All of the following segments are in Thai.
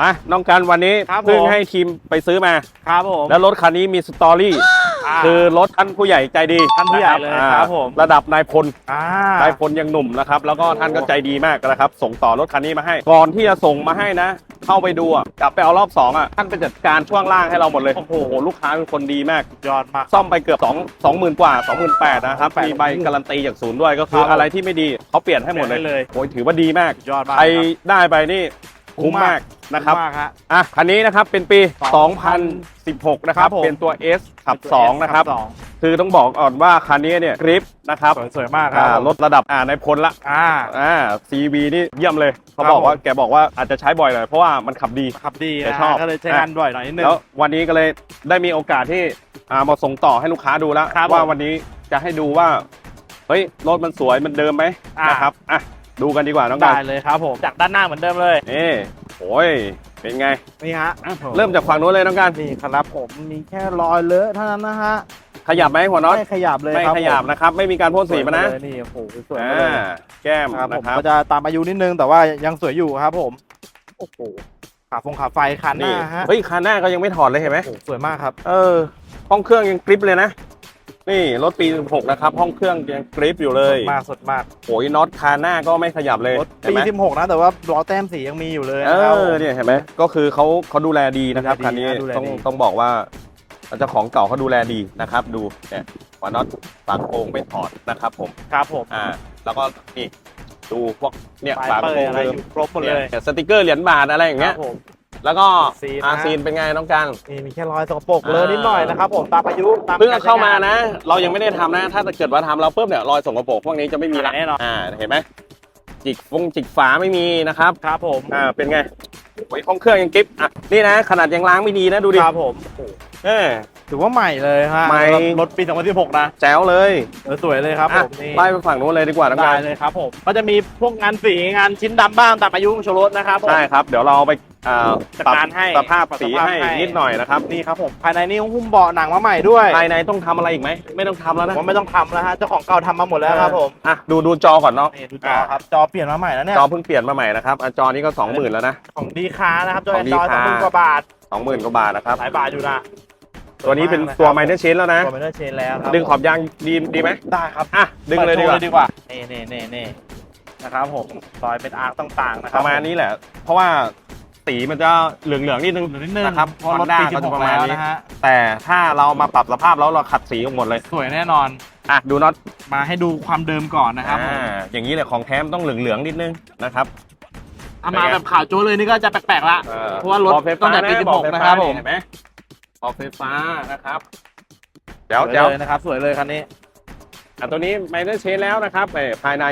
มาน้องกันวันนี้ครับเพิ่งผมให้ทีมไปซื้อมา ครับผม แล้วรถคันนี้มีสตอรี่าคือรถท่านผู้ใหญ่ใจดีท่านผู้ใหญ่เลยอ่าครับผม ระดับนายพล อ่า นายพลยังหนุ่มนะครับ แล้วก็ท่านก็ใจดีมากนะครับ ส่งต่อรถคันนี้มาให้ ก่อนที่จะส่งมาให้นะ เข้าไปดูอะกลับไปเอารอบสองอะ ท่านไปจัดการช่วงล่างให้เราหมดเลย โอ้โห ลูกค้าเป็นคนดีมาก ยอดมาก ซ่อมไปเกือบ2 2 0,000 กว่า 28,000นะครับ มีใบการันตีจากศูนย์ด้วย ก็คือครับ อะไรที่ไม่ดีเขาเปลี่ยนให้หมดเลยเปลี่ยนให้เลย โอ้ยถือว่าดีมาก ยอดมากใครครับได้ไปนี่ คุ้มมากนะครับมากฮะ อะคันนี้นะครับเป็นปี 2016 นะครับ ครับผมเป็นตัว S ขับ 2 นะครับสองคือต้องบอกก่อนว่าคันนี้เนี่ยกริปนะครับสวยสวยมากครัอ่าบรถระดับอ่าในพลละอ่า อ่า CV นี่เยี่ยมเลยเขาครับบอกว่าผม แกบอกว่าอาจจะใช้บ่อยหน่อยเพราะว่ามันขับดี ขับดีแต่นะชอบ ก็เลยใช้งานบ่อยหน่อยนิดนึง แล้ววันนี้ก็เลยได้มีโอกาสที่อ่ามาส่งต่อให้ลูกค้าดูแล้ว ครับว่าผมวันนี้จะให้ดูว่า เฮ้ยรถมันสวยมันเดิมไหมอ่านนะครับอะ ดูกันดีกว่าน้องกัได้นเลยครับผม จากด้านหน้าเหมือนเดิมเลย นี่โอ้ยเป็นไง นี่ฮะเริ่มจากฝั่งนู้นเลยน้องกันนี่ครับผมมีแค่รอยเลอะเท่านั้นนะฮะขยับไหมหัวน็อตไม่ขยับเลยไม่ครับขยับผมนะครับ ไม่มีการพ่นสีมานะสวยเลยนี่โอ้โหสวยอ่มาเลยาแก้มครับผมนะครับ ก็จะตามอายุนิดนึงแต่ว่ายังสวยอยู่ครับผมโอ้โหขาฟงขาไฟคันหนี่น้าฮะเฮ้ยคันหน้าก็ยังไม่ถอดเลยเห็นไหมโอ้โหสวยมากครับ เออห้องเครื่องยังกริปเลยนะ นี่รถปี 16 นะครับ ห้องเครื่องยังกริปอยู่เลยสดมากสดมากโอ้ยน็อตคาหน้าก็ไม่ขยับเลยรถเห็นปีไหม16 นะ แต่ว่าล้อแต้มสียังมีอยู่เลยเอนะครับอเนี่ยเห็นไหมก็คือเขาเขาดูแลดีนะครับดูแลดีคันนี้นะดูแลต้องดีต้องบอกว่าเจ้าของเก่าเขาดูแลดีนะครับ ดูเนี่ยหัวน็อตฝาโครงไม่ถอดนะครับ ผมครับผมอ่า แล้วก็นี่ดูพวกเนี่ยปลายฝาเปิโครดงอะไรเดิอมยู่ครบหมดเลยเนี่ยสติกเกอร์เหรียญบาทอะไรอย่างเงี้ยครับผม แล้วก็ซีนนะ อาซีนเป็นไงน้องกันนี่มีแค่รอยสกปรกเลยนิดหน่อยนะครับผมตามอายุตามเพิ่งเอาเข้ามากรใช้งนะ เรายังไม่ได้ทำนะ ถ้าเกิดว่าทำเราปุ๊บเนี่ยรอยสกปรกพวกนี้จะไม่มีละแน่นอนอ่าเห็นไหมจิกฟงจิกฝาไม่มีนะครับครับผมอ่าเป็นไงโอ้ยห้องเครื่องยังกริปอะนี่นะ ขนาดยังล้างไม่ดีนะดูดิครับผมโอ้โหเออ ถือว่าใหม่เลยฮะใหม่สำหรับรถปี2016นะแจ๋วเลยเออสวยเลยครับผอะมนี่ไล่ไปฝั่งนู้นเลยดีกว่าน้องได้กันเลยครับผมก็จะมีพวกงานฝีงานชิ้นดำบ้างตามอายุของโชว์รถนะครับผมใช่ครับเดี๋ยวเราไปอ่าจัดปรับการให้สภาพปรับสีสภาพให้ให้ นิดหน่อยนะครับนี่ครับผมภายในนี่หุ้มเบาะหนังมาใหม่ด้วยภายในต้องทำอะไรอีกไหมไม่ต้องทำแล้วผนะมว่าไม่ต้องทำแล้วฮะเจ้าของเก่าทำมาหมดแล้วครับผมอะดูดูจอก่อนเนาะนี่ดูจอครับจอเปลี่ยนมาใหม่แล้วเนี่ยจอเพิ่งเปลี่ยนมาใหม่นะครับอะจอนี้ก็สองหมื่นแล้วนะ ของดีคานะครับจอของจอสอง Dca หมื่นกว่าบาทสองหมื่นกว่าบาทนะครับหลายบาทอยู่นะตัวนี้เป็นตัวไมเนอร์เชนแล้วนะตัวไม่ได้เชนแล้วครับดึงขอบยางดีดีไหมได้ครับ อะดึงเลยดีกว่าปิโชดีกว่านี่นี่นี่นี่นะครับผมซอยเป็นอาร์คต่างๆนะคปรับระมาณนี้แหละ เพราะว่า สีมันจะเหลืองๆนิดนึงเหลือนิดนึงนะครับเพราะรถ Honda ปีก็จะ16ประมาณแล้วนี้นะฮะ แต่ถ้าเรามาปรับสภาพแล้วเราขัดสีออกหมดเลยสวยแน่นอน อะดูน็อตมาให้ดูความเดิมก่อนนะครับผมอ่าอย่างนี้เลยของแท้มนต้องเหลืองๆนิดนึงนะครับ เอามาแบบขาวโจ้เลยนี่ก็จะแปลกๆละออเพราะว่ารถบอกไฟฟ้าตั้งแต่ปีนะ16อกไฟฟ้านะครับผม เห็นไหมออกไฟฟ้านะครับเดี๋ยวสวยเดี๋ยวเลยนะครับสวยเลยคันนี้ อะตัวนี้ไมเนอร์เชนแล้วนะครับเอ่อภายใน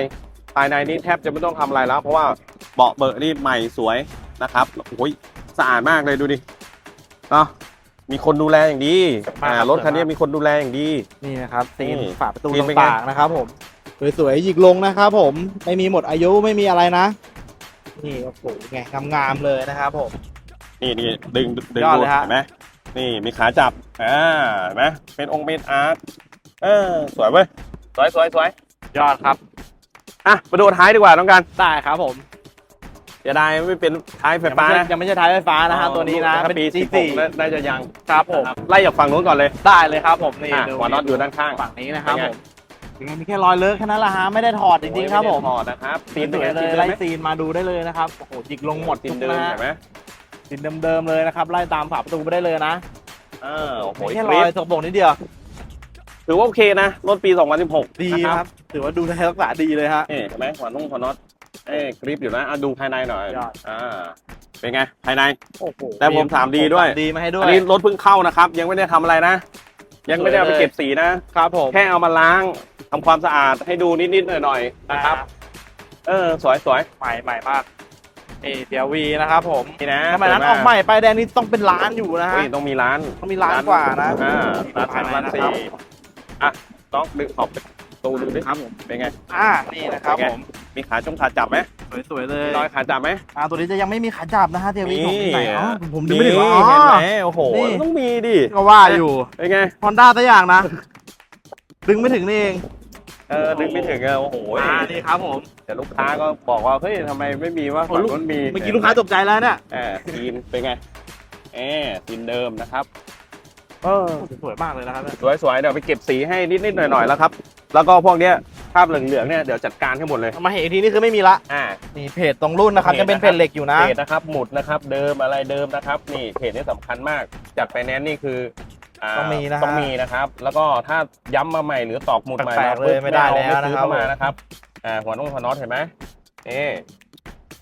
ภายในนี้แทบจะไม่ต้องทำอะไรแล้ว เพราะว่าเบาะเบอร์นี่ใหม่สวย นะครับโอ้ยสะอาดมากเลยดูดิเนาะมีคนดูแลอย่างดีอ่ารถคันนี้มีคนดูแลอย่างดี นี่นะครับซีนนี่ฝาประตูซีนเป็นไงต่างๆนะครับ ผมสวยๆหยิกลงนะครับผมไม่มีหมดอายุไม่มีอะไรนะ นี่โอ้โหไงงามๆเลยนะครับผม นี่นี่ดึงดึงยอดดูเลยฮะเห็นไหมนี่มีขาจับอ่าเห็นไหมเป็นองค์เป็นอาร์ตเออสวยเว้ยสวยสวยสวยยอดครับอะมาดูท้ายดีกว่าน้องกันได้ครับผม จะได้ไม่เป็นท้ายไฟยังฟ้าไม่ใช่นะยังไม่ใช่ท้ายไฟฟ้านะฮะตัวนี้นะถ้าเป็นปี G4 16น่าน่าจะยังครับผมนะครับไล่จากฝั่งนู้นก่อนเลยได้เลยครับผมนี่อะดูหัวน็อตอยู่ด้านข้างฝั่งนี้นะครับเป็นไงผมยังไงมีแค่รอยเลอะแค่นั้นแหละฮะไม่ได้ถอดจริงๆครับผมถอดนะครับซีนสเป็นวไงยเลซีนยเดิมไล่ไหมซีนมาดูได้เลยนะครับโอ้โหหยิกลงหมดซีนทุกเดิมนะฮะเห็นไหมซีนเดิมๆเลยนะครับไล่ตามฝาประตูไปได้เลยนะเออโอ้โหมีแค่ครลิอปยสกปรกนิดเดียวถือว่าโอเคนะรถปี 2016 ดีนะครับ ถือว่าดูแลรักษาดีเลยฮะนี่เห็นไหมหัวนุ่งหัวน็อต เอ้ยกริปอยู่นะอะดูภายในหน่อยยอด อ่าเป็นไงภายใน โอ้โหแต่ผมถามดีด้วย ดีมาให้ด้วอัยนนี้รถเพิ่งเข้านะครับ ยังไม่ได้ทำอะไรนะ ยังไม่ได้เอาไปสวยเลยเก็บสีนะ ครับผมแค่เอามาล้างทำความสะอาดให้ดูนิดๆหน่อยๆนะครับ เออสวยสวยใหม่ใหม่มากนี่เดียววีนะครับผมๆนี่นะสมัยนั้นออกใหม่ป้ายแดงนี่ต้องเป็นล้านอยู่นะฮะเฮ้ยต้องมีร้านต้องมีร้านกว่านะอ่ามีร้านสามภายในร้านนะสี่ครับอะต้องดึงขอบประ ตูดูดิครับผมเป็นไงอ่านี่นะครับเป็นไงผมมีขาจงขาจับไหมสวยๆเลยรอยขาจับไหมอ่าตัวนี้จะยังไม่มีขาจับนะฮะเดียววีนี่ของที่ไหนอ๋อผมดูนี่ไม่ถึงว่าอ๋เห็นไหมอโอ้โหนี่ต้องมีดิก็ว่าอยู่เป็นไงฮอนด้าตัวอย่างนะ ดึงไม่ถึงนี่เองเออนึกไม่ถึงอะโอ้โหอ่านี่ครับผมแต่ลูกค้าก็บอกว่าเฮ้ยทำไมไม่มีว่าโอ้ฝั่งลูกนู้นมีเมื่อกี้ลูกค้าตกใจแล้วเนี่ยเออทีนเป็นไงเออทีนเดิมนะครับ เออสวยมากเลยนะครับเนี่ยสวยๆเดี๋ยวไปเก็บสีให้นิดๆหน่อยๆแล้วครับ แล้วก็พวกเนี้ยคราบเหลืองๆเนี่ยเดี๋ยวจัดการให้หมดเลยเอามาเห็นอีกทีนี่คือไม่มีละอ่า นี่เพจตรงรุ่นนะครับเพจจะเป็นนะครับเพจเหล็กอยู่นะ เพจนะครับหมุดนะครับเดิมอะไรเดิมนะครับ นี่เพจนี้สำคัญมากจากไฟแนนซ์นี่คืออ่าต้องมีนะฮะต้องมีนะครับ แล้วก็ถ้าย้ำมาใหม่หรือตอกหมุดใหม่แปลกๆมาเลยไม่ได้อาแล้วซื้อนะครับเข้ามานะครับอ่าหัวน้องหัวน็อตเห็นไหมเออ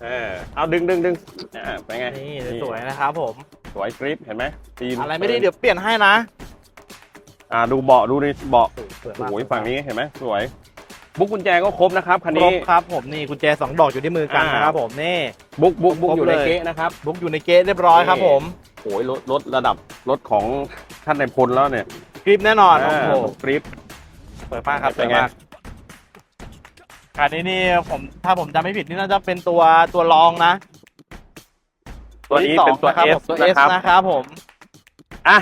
เออเอาดึงดึงดึงอ่าเป็นไงนี่สวยๆนะครับผม สวยกริปเห็นไหมตีนอะไรไม่ได้เดี๋ยวเปลี่ยนให้นะ อ่าดูเบาะดูนี่เบาะสวยโอ้มากโหฝั่งนี้เห็นไหมสวย บุ๊กกุญแจก็ครบนะครับคันครนี้ บครับผมนี่กุญแจสองดอกอยู่ที่มือกันอ่า นะครับผมนี่ บุ๊กบุ๊กบุ๊กครบอยู่ในเลย เก๊ะนะครับบุ๊กอยู่ในเกตเรียบร้อยครับผมโอ้ยรถรถระดับรถของท่านในายพลแล้วเนี่ยกริปแน่นอนโอ้าโหกริป สวยมากครับสเป็นวยไง มากคันนี้นี่ผมถ้าผมจำไม่ผิดนี่น่าจะเป็นตัวตัวรองนะ ตัวนี้ที่สองเป็นตัวะครับ S ผมตัวนะ S ครับนะครับผม อะ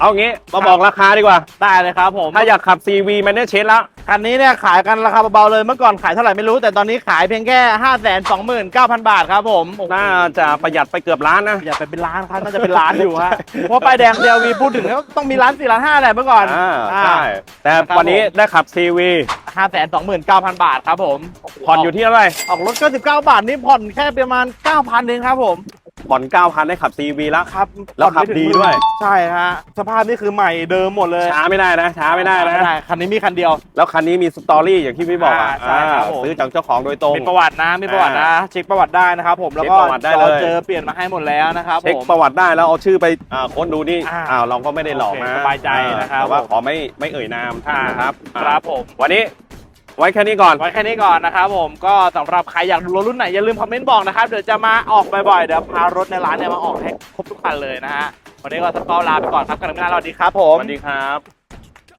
เอางี้มาบอกราคาดีกว่า ได้เลยครับผม ถ้าอยากขับ CV มันได้เช็ดแล้ว คันนี้เนี่ยขายกันราคาเบาๆเลย เมื่อก่อนขายเท่าไหร่ไม่รู้ แต่ตอนนี้ขายเพียงแค่ 5 2 9 0 0 0 บาทครับผมโอ้โหน่าจะประหยัดไปเกือบล้านนะ อย่าไปเป็นล้านครับน่าจะเป็นล้านอยู่ฮะ เพราะป้ายแดงเดียววีพูดถึงแล้วต้องมีล้านสี่ล้านห้าแหละเมื่อก่อนอ่าใช่ แต่ครับวันนี้ได้ขับ CV ห้าแสนสองหมื่นเก้าพันบาทครับผม ผ่อนอยู่ที่เท่าไหร่ออกรถก็สิบเก้าบาทนี่ผ่อนแค่ประมาณเก้าพันเองครับผม ผ่อน9,000ได้ขับ CV แล้วครับ แล้วขับดีด้วย ใช่ฮะสภาพนี่คือใหม่เดิมหมดเลยช้าไม่ได้นะช้าไม่ได้นะคันนี้มีคันเดียว แล้วคันนี้มีสตอรี่อย่างที่พี่บอกอะอ่าใช่ครับอ่าผมซื้อจากเจ้าของโดยตรงมีประวัตินะมีประวัตินะเช็คประวัติได้นะครับผมแล้วก็เช็คประวัติได้เลยจอเจอเปลี่ยนมาให้หมดแล้วนะครับเช็คผมประวัติได้แล้วเอาชื่อไปอ่าค้นดูนี่อ่าอ้าวเราก็ไม่ได้หลอกนะโอเคสบายใจนะครับแต่ว่าผมขอไม่ไม่เอ่ยนามท่านนะครับครับผมวันนี้ ไว้แค่นี้ก่อน ไว้แค่นี้ก่อนนะครับผมก็สำหรับใครอยากดูรถรุ่นไหน อย่าลืมคอมเมนต์บอกนะครับ เดี๋ยวจะมาออกบ่อยๆ เดี๋ยวพารถในร้านเนี่ยมาออกให้ครบทุกคันเลยนะฮะ วันนี้ก็สกอลลาไปก่อนครับกันไม่นานสวัสดีครับผสมวัสดีครับ